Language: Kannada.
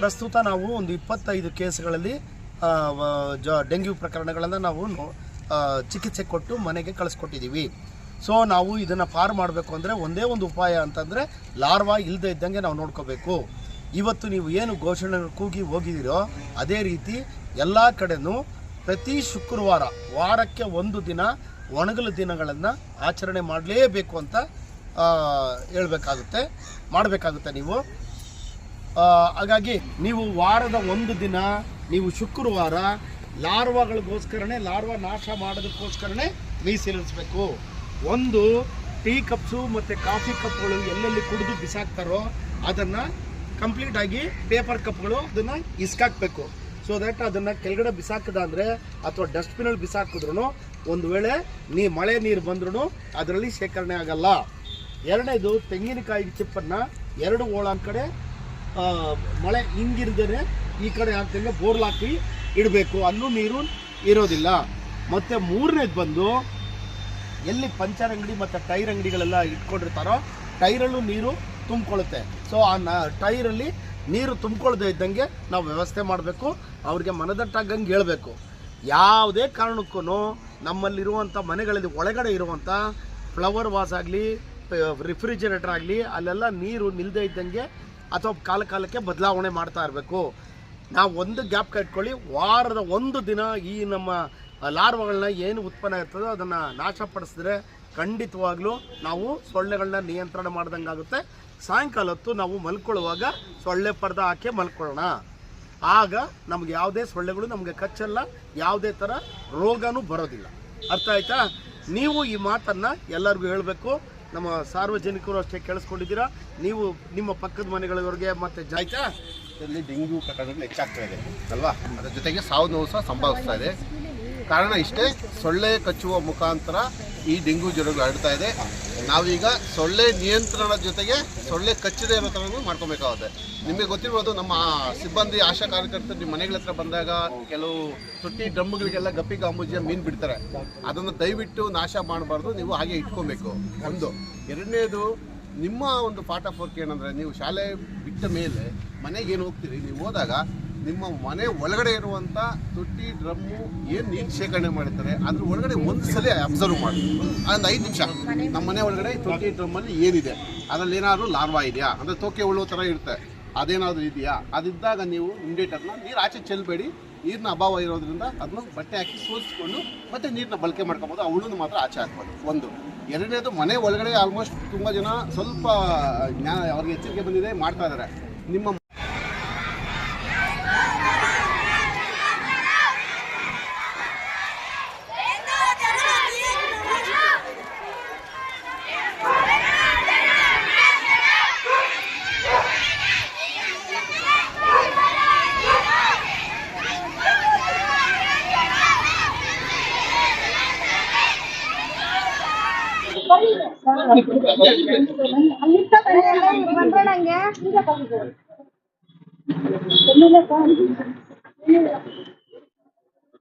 ಪ್ರಸ್ತುತ ನಾವು ಒಂದು ಇಪ್ಪತ್ತೈದು ಕೇಸ್ಗಳಲ್ಲಿ ಜ, ಡೆಂಗ್ಯೂ ಪ್ರಕರಣಗಳನ್ನು ನಾವು ಚಿಕಿತ್ಸೆ ಕೊಟ್ಟು ಮನೆಗೆ ಕಳಿಸ್ಕೊಟ್ಟಿದ್ದೀವಿ ಸೊ, ನಾವು ಇದನ್ನು ಪಾರು ಮಾಡಬೇಕು ಅಂದರೆ ಒಂದೇ ಒಂದು ಉಪಾಯ ಅಂತಂದರೆ ಲಾರ್ವಾ ಇಲ್ಲದೆ ಇದ್ದಂಗೆ ನಾವು ನೋಡ್ಕೋಬೇಕು. ಇವತ್ತು ನೀವು ಏನು ಘೋಷಣೆ ಕೂಗಿ ಹೋಗಿದ್ದೀರೋ ಅದೇ ರೀತಿ ಎಲ್ಲ ಕಡೆನೂ ಪ್ರತಿ ಶುಕ್ರವಾರ ವಾರಕ್ಕೆ ಒಂದು ದಿನ ಒಣಗಲು ದಿನಗಳನ್ನು ಆಚರಣೆ ಮಾಡಲೇಬೇಕು ಅಂತ ಹೇಳಬೇಕಾಗುತ್ತೆ, ಮಾಡಬೇಕಾಗುತ್ತೆ ನೀವು. ಹಾಗಾಗಿ ನೀವು ವಾರದ ಒಂದು ದಿನ, ನೀವು ಶುಕ್ರವಾರ ಲಾರ್ವಾಗಳಿಗೋಸ್ಕರನೇ, ಲಾರ್ವಾ ನಾಶ ಮಾಡೋದಕ್ಕೋಸ್ಕರನೇ ಮೀಸಲಿರಿಸಬೇಕು ಒಂದು ಟೀ ಕಪ್ಸು ಮತ್ತು ಕಾಫಿ ಕಪ್ಗಳು ಎಲ್ಲೆಲ್ಲಿ ಕುಡಿದು ಬಿಸಾಕ್ತಾರೋ ಅದನ್ನು ಕಂಪ್ಲೀಟಾಗಿ ಪೇಪರ್ ಕಪ್ಗಳು ಅದನ್ನು ಇಸ್ಕಾಕ್ಬೇಕು. ಸೊ ದಟ್ ಅದನ್ನು ಕೆಳಗಡೆ ಬಿಸಾಕದ ಅಂದರೆ ಅಥವಾ ಡಸ್ಟ್ಬಿನಲ್ಲಿ ಬಿಸಾಕಿದ್ರು ಒಂದು ವೇಳೆ ನೀ ಮಳೆ ನೀರು ಬಂದ್ರೂ ಅದರಲ್ಲಿ ಶೇಖರಣೆ ಆಗಲ್ಲ. ಎರಡನೇದು ತೆಂಗಿನಕಾಯಿ ಚಿಪ್ಪನ್ನು ಎರಡು ಓಳಾನ್ ಕಡೆ ಮಳೆ ಹಿಂಗಿರ್ದೇ ಈ ಕಡೆ ಹಾಕ್ತಂಗೆ ಬೋರ್ಲ್ ಹಾಕಿ ಇಡಬೇಕು. ಅಲ್ಲೂ ನೀರು ಇರೋದಿಲ್ಲ. ಮತ್ತು ಮೂರನೇದು ಬಂದು ಎಲ್ಲಿ ಪಂಚರ್ ಅಂಗಡಿ ಮತ್ತು ಟೈರ್ ಅಂಗಡಿಗಳೆಲ್ಲ ಇಟ್ಕೊಂಡಿರ್ತಾರೋ ಟೈರಲ್ಲೂ ನೀರು ತುಂಬಿಕೊಳ್ಳುತ್ತೆ. ಸೊ ಆ ನ, ಟೈರಲ್ಲಿ ನೀರು ತುಂಬಿಕೊಳ್ಳದೆ ಇದ್ದಂಗೆ ನಾವು ವ್ಯವಸ್ಥೆ ಮಾಡಬೇಕು. ಅವ್ರಿಗೆ ಮನದಟ್ಟಾಗಂಗೆ ಹೇಳಬೇಕು. ಯಾವುದೇ ಕಾರಣಕ್ಕೂ ನಮ್ಮಲ್ಲಿರುವಂಥ ಮನೆಗಳಲ್ಲಿ ಒಳಗಡೆ ಇರುವಂಥ ಫ್ಲವರ್ ವಾಸ್ ಆಗಲಿ ರಿಫ್ರಿಜರೇಟರ್ ಆಗಲಿ, ಅಲ್ಲೆಲ್ಲ ನೀರು ನಿಲ್ಲದೆ ಇದ್ದಂಗೆ ಅಥವಾ ಕಾಲ ಕಾಲಕ್ಕೆ ಬದಲಾವಣೆ ಮಾಡ್ತಾ ಇರಬೇಕು. ನಾವು ಒಂದು ಗ್ಯಾಪ್ ಕಟ್ಕೊಳ್ಳಿ, ವಾರದ ಒಂದು ದಿನ ಈ ನಮ್ಮ ಲಾರ್ವಗಳನ್ನ ಏನು ಉತ್ಪನ್ನ ಇರ್ತದೋ ಅದನ್ನು ನಾಶಪಡಿಸಿದ್ರೆ ಖಂಡಿತವಾಗ್ಲೂ ನಾವು ಸೊಳ್ಳೆಗಳನ್ನ ನಿಯಂತ್ರಣ ಮಾಡ್ದಂಗಾಗುತ್ತೆ ಸಾಯಂಕಾಲ ಹೊತ್ತು ನಾವು ಮಲ್ಕೊಳ್ಳುವಾಗ ಸೊಳ್ಳೆ ಪರ್ದ ಹಾಕಿ ಮಲ್ಕೊಳ್ಳೋಣ. ಆಗ ನಮ್ಗೆ ಯಾವುದೇ ಸೊಳ್ಳೆಗಳು ನಮಗೆ ಕಚ್ಚಲ್ಲ, ಯಾವುದೇ ಥರ ರೋಗನೂ ಬರೋದಿಲ್ಲ. ಅರ್ಥ ಆಯ್ತಾ? ನೀವು ಈ ಮಾತನ್ನು ಎಲ್ಲರಿಗೂ ಹೇಳಬೇಕು. ನಮ್ಮ ಸಾರ್ವಜನಿಕರು ಅಷ್ಟೇ ಕೇಳಿಸ್ಕೊಂಡಿದ್ದೀರಾ? ನೀವು ನಿಮ್ಮ ಪಕ್ಕದ ಮನೆಗಳವರೆಗೆ ಮತ್ತೆ ಜಾಯ್ತಾ ಇದರಲ್ಲಿ ಡೆಂಗ್ಯೂ ಪ್ರಕರಣಗಳು ಹೆಚ್ಚಾಗ್ತಾ ಇದೆ, ಅಲ್ವಾ? ಅದರ ಜೊತೆಗೆ ಸಾವು ನೋವು ಸಹ ಸಂಭವಿಸ್ತಾ ಇದೆ. ಕಾರಣ ಇಷ್ಟೇ, ಸೊಳ್ಳೆ ಕಚ್ಚುವ ಮುಖಾಂತರ ಈ ಡೆಂಗು ಜ್ವರಗಳು ಹರಡ್ತಾ ಇದೆ. ನಾವೀಗ ಸೊಳ್ಳೆ ನಿಯಂತ್ರಣ ಜೊತೆಗೆ ಸೊಳ್ಳೆ ಕಚ್ಚಿದೆ ಇರೋ ಥರನೂ ಮಾಡ್ಕೊಬೇಕಾಗುತ್ತೆ. ನಿಮಗೆ ಗೊತ್ತಿರ್ಬೋದು, ನಮ್ಮ ಸಿಬ್ಬಂದಿ, ಆಶಾ ಕಾರ್ಯಕರ್ತರು ನಿಮ್ಮ ಮನೆಗಳ ಹತ್ರ ಬಂದಾಗ ಕೆಲವು ತೊಟ್ಟಿ ಡ್ರಮ್ಗಳಿಗೆಲ್ಲ ಗಪ್ಪಿ ಗಾಂಬೂಜಿಯ ಮೀನು ಬಿಡ್ತಾರೆ. ಅದನ್ನು ದಯವಿಟ್ಟು ನಾಶ ಮಾಡಬಾರ್ದು, ನೀವು ಹಾಗೆ ಇಟ್ಕೊಬೇಕು. ಒಂದು. ಎರಡನೇದು, ನಿಮ್ಮ ಒಂದು ಪಾಠ ಫೋರ್ಕ್ ಏನಂದರೆ, ನೀವು ಶಾಲೆ ಬಿಟ್ಟ ಮೇಲೆ ಮನೆಗೆ ಏನು ಹೋಗ್ತೀರಿ? ನೀವು ಹೋದಾಗ ನಿಮ್ಮ ಮನೆ ಒಳಗಡೆ ಇರುವಂಥ ತೊಟ್ಟಿ ಡ್ರಮ್ಮು ಏನು ನೀರು ಶೇಖರಣೆ ಮಾಡಿರ್ತಾರೆ, ಅದ್ರ ಒಳಗಡೆ ಒಂದು ಸಲ ಅಬ್ಸರ್ವ್ ಮಾಡಿ. ಒಂದು ಐದು ನಿಮಿಷ. ನಮ್ಮ ಮನೆ ಒಳಗಡೆ ತೊಟ್ಟಿ ಡ್ರಮ್ಮಲ್ಲಿ ಏನಿದೆ? ಅದರಲ್ಲಿ ಏನಾದರೂ ಲಾರ್ವಾ ಇದೆಯಾ? ಅಂದರೆ ತೋಕೆ ಉಳ್ಳೋ ಥರ ಇರುತ್ತೆ. ಅದೇನಾದರೂ ಇದೆಯಾ? ಅದಿದ್ದಾಗ ನೀವು ಇಮ್ಡಿಯೇಟ್ ಅದನ್ನ ನೀರು ಆಚೆ ಚೆಲ್ಲಬೇಡಿ ನೀರಿನ ಅಭಾವ ಇರೋದ್ರಿಂದ ಅದನ್ನು ಬಟ್ಟೆ ಹಾಕಿ ಸೋಸಿಕೊಂಡು ಮತ್ತೆ ನೀರನ್ನ ಬಳಕೆ ಮಾಡ್ಕೊಬೋದು. ಅವಳನ್ನು ಮಾತ್ರ ಆಚೆ ಹಾಕ್ಬೋದು. ಒಂದು. ಎರಡನೇದು ಮನೆ ಒಳಗಡೆ ಆಲ್ಮೋಸ್ಟ್ ತುಂಬ ಜನ ಸ್ವಲ್ಪ ಜ್ಞಾನ ಅವ್ರಿಗೆ ಎಚ್ಚರಿಕೆ ಬಂದಿದೆ, ಮಾಡ್ತಾ ಇದ್ದಾರೆ ನಿಮ್ಮ பண்றாங்க